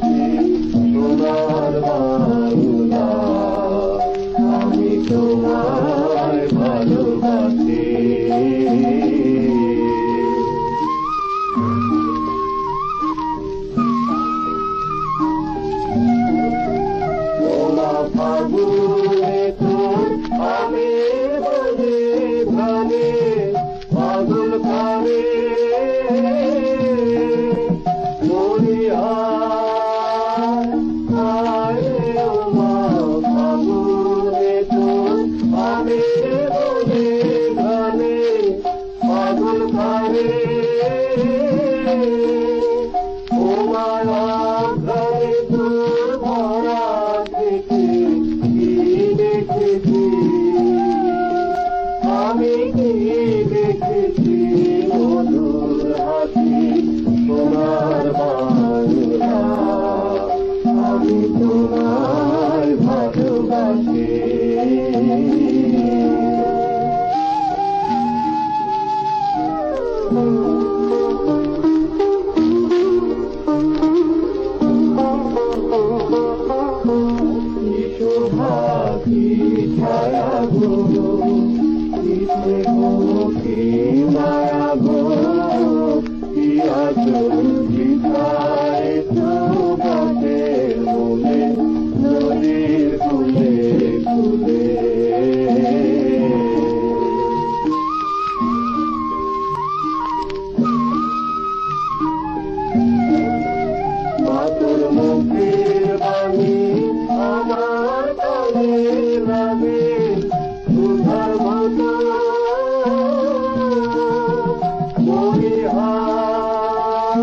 love me. আমি গিয়ে দেখেছি মধুর হাসি তোমার বাংলা আমি তোমার ভালোবাসি ছায়া গুরু মুখের বাণী আমার কানে লাগে। আমার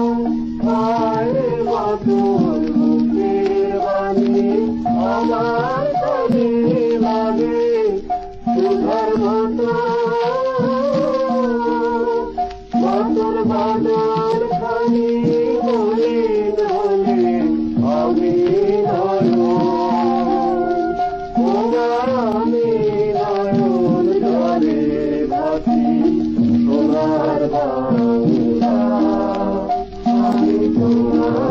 Lord.